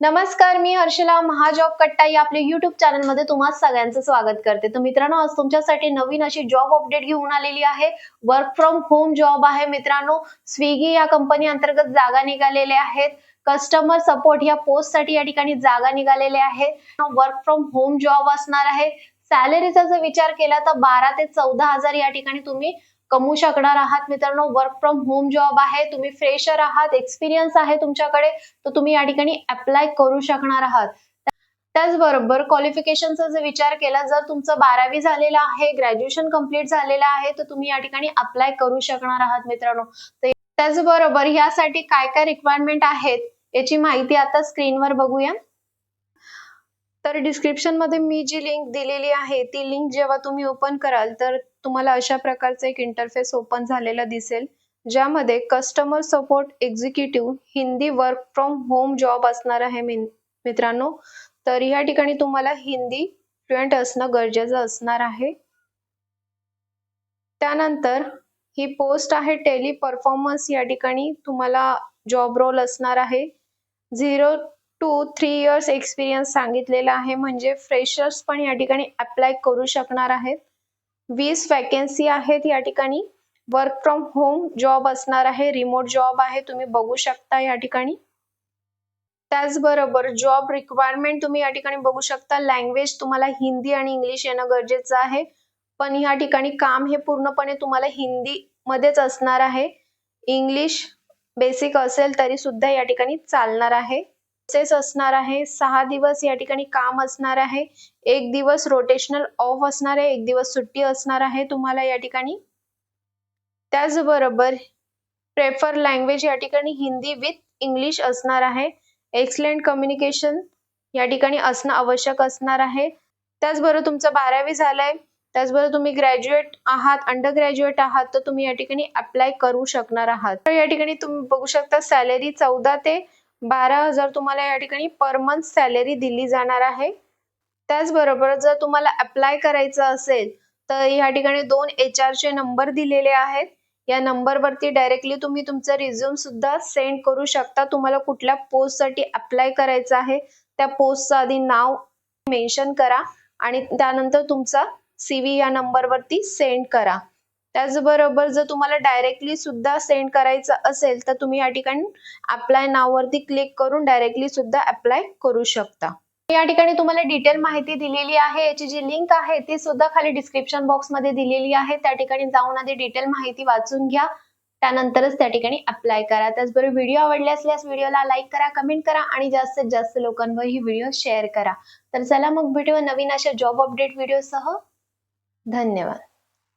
नमस्कार मी हर्षला महाजॉब कट्टा या आपल्या युट्यूब चॅनलमध्ये तुम्हा सगळ्यांचं स्वागत करते. तर मित्रांनो आज तुमच्यासाठी नवीन अशी जॉब अपडेट घेऊन आलेली आहे. वर्क फ्रॉम होम जॉब आहे मित्रांनो. स्विगी या कंपनी अंतर्गत जागा निघालेल्या आहेत. कस्टमर सपोर्ट या पोस्टसाठी या ठिकाणी जागा निघालेल्या आहेत. वर्क फ्रॉम होम जॉब असणार आहे. सॅलरीचा जर विचार केला तर बारा ते चौदा हजार या ठिकाणी तुम्ही कमवू शकणार आहात. मित्रांनो वर्क फ्रॉम होम जॉब आहे तुम्ही फ्रेशर आहात एक्सपिरियन्स आहे तुमच्याकडे तर तुम्ही या ठिकाणी अप्लाय करू शकणार आहात. त्याचबरोबर क्वालिफिकेशनचा जर विचार केला जर तुमचं बारावी झालेलं आहे ग्रॅज्युएशन कंप्लीट झालेलं आहे तर तुम्ही या ठिकाणी अप्लाय करू शकणार आहात मित्रांनो. त्याचबरोबर यासाठी काय काय रिक्वायरमेंट आहेत याची माहिती आता स्क्रीनवर बघूया. तर डिस्क्रिप्शनमध्ये मी जी लिंक दिलेली आहे ती लिंक जेव्हा तुम्ही ओपन कराल तर तुम्हाला अशा प्रकारचं एक इंटरफेस ओपन झालेला दिसेल ज्यामध्ये customer support executive Hindi work from home job असणार आहे मित्रांनो. तर या ठिकाणी तुम्हाला हिंदी फ्लुएंट असणं गरजेचं असणार आहे. त्यानंतर ही पोस्ट आहे टेली परफॉर्मन्स या ठिकाणी तुम्हाला जॉब रोल असणार आहे. Zero to three years experience सांगितलेला आहे. म्हणजे फ्रेशर्स पण या ठिकाणी अप्लाय करू शकणार आहेत. वीस वॅकेन्सी आहेत या ठिकाणी. वर्क फ्रॉम होम जॉब असणार आहे. रिमोट जॉब आहे. तुम्ही बघू शकता या ठिकाणी. त्याचबरोबर जॉब रिक्वायरमेंट तुम्ही या ठिकाणी बघू शकता. लँग्वेज तुम्हाला हिंदी आणि इंग्लिश येणं गरजेचं आहे. पण या ठिकाणी काम हे पूर्णपणे तुम्हाला हिंदी मध्येच असणार आहे. इंग्लिश बेसिक असेल तरी सुद्धा या ठिकाणी चालणार आहे. प्रोसेस असणार आहे. सहा दिवस या ठिकाणी काम असणार आहे. एक दिवस रोटेशनल ऑफ असणार आहे. एक दिवस सुट्टी असणार आहे तुम्हाला या ठिकाणी. त्याचबरोबर प्रेफर लँग्वेज या ठिकाणी हिंदी विथ इंग्लिश असणार आहे. एक्सलेंट कम्युनिकेशन या ठिकाणी असणं आवश्यक असणार आहे. त्याचबरोबर तुमचं बारावी झालंय. त्याचबरोबर तुम्ही ग्रॅज्युएट आहात अंडर ग्रॅज्युएट आहात तर तुम्ही या ठिकाणी अप्लाय करू शकणार आहात. तर या ठिकाणी तुम्ही बघू शकता सॅलरी चौदा ते बारा हजार तुम्हाला या ठिकाणी पर मंथ सॅलरी दिली जाणार आहे. त्याचबरोबर जर तुम्हाला अप्लाय करायचं असेल तर या ठिकाणी दोन एच आरचे नंबर दिलेले आहेत. या नंबरवरती डायरेक्टली तुम्ही तुमचा रिझ्यूम सुद्धा सेंड करू शकता. तुम्हाला कुठल्या पोस्टसाठी अप्लाय करायचं आहे त्या पोस्टचं आधी नाव मेन्शन करा आणि त्यानंतर तुमचा सी व्ही या नंबरवरती सेंड करा. त्याचबरोबर जर तुम्हाला डायरेक्टली सुद्धा सेंड करायचं असेल तर तुम्ही या ठिकाणी अप्लाय नाववरती क्लिक करून डायरेक्टली सुद्धा अप्लाय करू शकता. या ठिकाणी तुम्हाला डिटेल माहिती दिलेली आहे. याची जी लिंक आहे ती सुद्धा खाली डिस्क्रिप्शन बॉक्समध्ये दिलेली आहे. त्या ठिकाणी जाऊन आधी डिटेल माहिती वाचून घ्या. त्यानंतरच त्या ठिकाणी अप्लाय करा. त्याचबरोबर व्हिडिओ आवडले असल्यास व्हिडिओला लाईक करा कमेंट करा आणि जास्तीत जास्त लोकांवर ही व्हिडिओ शेअर करा. तर चला मग भेटूया नवीन अशा जॉब अपडेट व्हिडिओ सह. धन्यवाद.